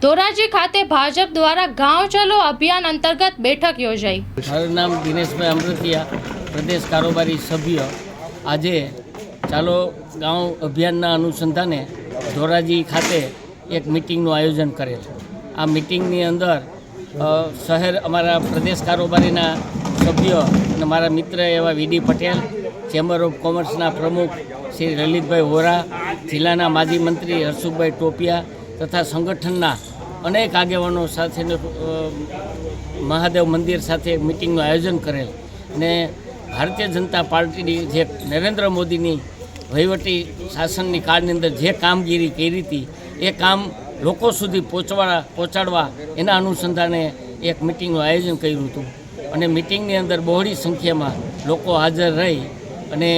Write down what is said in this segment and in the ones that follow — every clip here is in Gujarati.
ધોરાજી ખાતે ભાજપ દ્વારા ગાંવ ચલો અભિયાન અંતર્ગત બેઠક યોજાઈ. મારું નામ દિનેશભાઈ અમૃતિયા, પ્રદેશ કારોબારી સભ્ય. આજે ચાલો ગાંવ અભિયાનના અનુસંધાને ધોરાજી ખાતે એક મિટિંગનું આયોજન કરેલ આ મિટિંગની અંદર શહેર અમારા પ્રદેશ કારોબારીના સભ્ય અને મારા મિત્ર એવા V D Patel, chamber of કોમર્સના પ્રમુખ શ્રી લલિતભાઈ વોરા, જિલ્લાના માજી મંત્રી હર્ષુભાઈ ટોપિયા તથા સંગઠનના અનેક આગેવાનો સાથે મહાદેવ મંદિર સાથે મિટિંગનું આયોજન કરેલ અને ભારતીય જનતા પાર્ટીની જે નરેન્દ્ર મોદીની વહીવટી શાસનની કાળની અંદર જે કામગીરી કરી હતી, એ કામ લોકો સુધી પહોંચવા પહોંચાડવા એના અનુસંધાને એક મિટિંગનું આયોજન કર્યું હતું. અને મિટિંગની અંદર બહોળી સંખ્યામાં લોકો હાજર રહી અને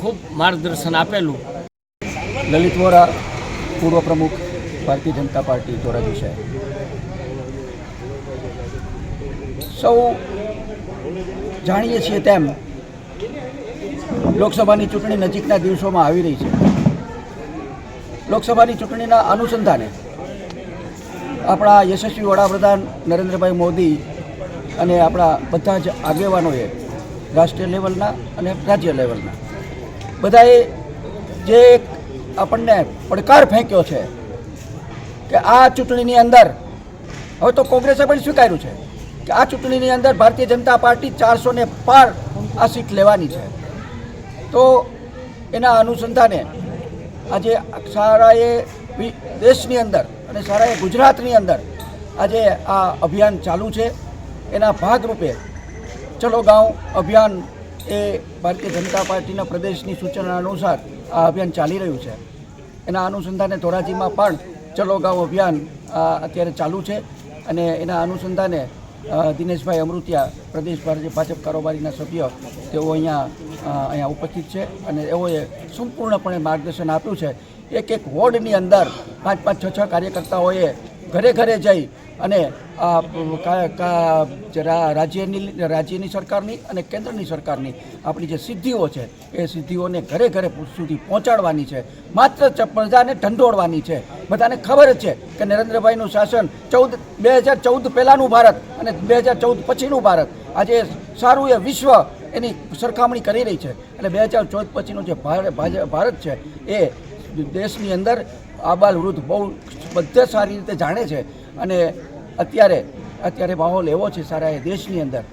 ખૂબ માર્ગદર્શન આપેલું. લલિત વોરા, પૂર્વ પ્રમુખ. ભારતીય જનતા પાર્ટી ધોરાજી શહેર સૌ જાણીએ છીએ તેમ લોકસભાની ચૂંટણી નજીકના દિવસોમાં આવી રહી છે. લોકસભાની ચૂંટણીના અનુસંધાને આપણા યશસ્વી વડાપ્રધાન નરેન્દ્રભાઈ મોદી અને આપણા બધા જ આગેવાનોએ રાષ્ટ્રીય લેવલના અને રાજ્ય લેવલના બધાએ જે આપણને પડકાર ફેંક્યો છે કે આ ચૂંટણીની અંદર, હવે તો કોંગ્રેસે પણ સ્વીકાર્યું છે કે આ ચૂંટણીની અંદર ભારતીય જનતા પાર્ટી ચારસો ને પાર આ સીટ લેવાની છે. તો એના અનુસંધાને આજે સારાએ દેશની અંદર અને સારાએ ગુજરાતની અંદર આજે આ અભિયાન ચાલુ છે. એના ભાગરૂપે ચલો ગાંવ અભિયાન એ ભારતીય જનતા પાર્ટીના પ્રદેશની સૂચના અનુસાર આ અભિયાન ચાલી રહ્યું છે. એના અનુસંધાને ધોરાજીમાં પણ ચલો ગાંવ અભિયાન અત્યારે ચાલુ છે અને એના અનુસંધાને દિનેશભાઈ અમૃતિયા પ્રદેશ ભારતીય ભાજપ કારોબારીના સભ્ય, તેઓ અહીંયા અહીંયા ઉપસ્થિત છે અને એઓએ સંપૂર્ણપણે માર્ગદર્શન આપ્યું છે. એક એક વોર્ડની અંદર પાંચ પાંચ છ છ કાર્યકર્તાઓએ ઘરે ઘરે જઈ અને રાજ્યની રાજ્યની સરકારની અને કેન્દ્રની સરકારની આપણી જે સિદ્ધિઓ છે, એ સિદ્ધિઓને ઘરે ઘરે સુધી પહોંચાડવાની છે. માત્ર પ્રજાને ઢંઢોળવાની છે. બધાને ખબર છે કે નરેન્દ્રભાઈનું શાસન ચૌદ, બે હજાર ચૌદ પહેલાંનું ભારત અને બે હજાર ચૌદ પછીનું ભારત. આજે સારું એ વિશ્વ એની સરખામણી કરી રહી છે. એટલે બે હજાર ચૌદ પછીનું જે ભારત છે, એ દેશની અંદર આબાલ વૃદ્ધ બહુ બધે સારી રીતે જાણે છે અને અત્યારે અત્યારે માહોલ એવો છે સારા એ દેશની અંદર.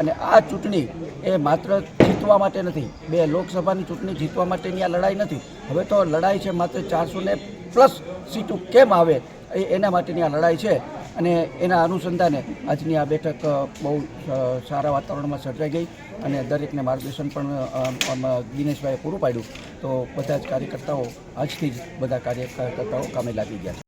અને આ ચૂંટણી એ માત્ર જીતવા માટે નથી, બે લોકસભાની ચૂંટણી જીતવા માટેની આ લડાઈ નથી. હવે તો લડાઈ છે માત્ર ચારસો ને પ્લસ સીટો કેમ આવે એ એના માટેની આ લડાઈ છે અને એના અનુસંધાને આજની આ બેઠક બહુ સારા વાતાવરણમાં સર્જાઈ ગઈ અને દરેકને માર્ગદર્શન પણ દિનેશભાઈએ પૂરું પાડ્યું. તો બધા જ કાર્યકર્તાઓ આજથી જ બધા કાર્યકર્તાઓ કામે લાગી ગયા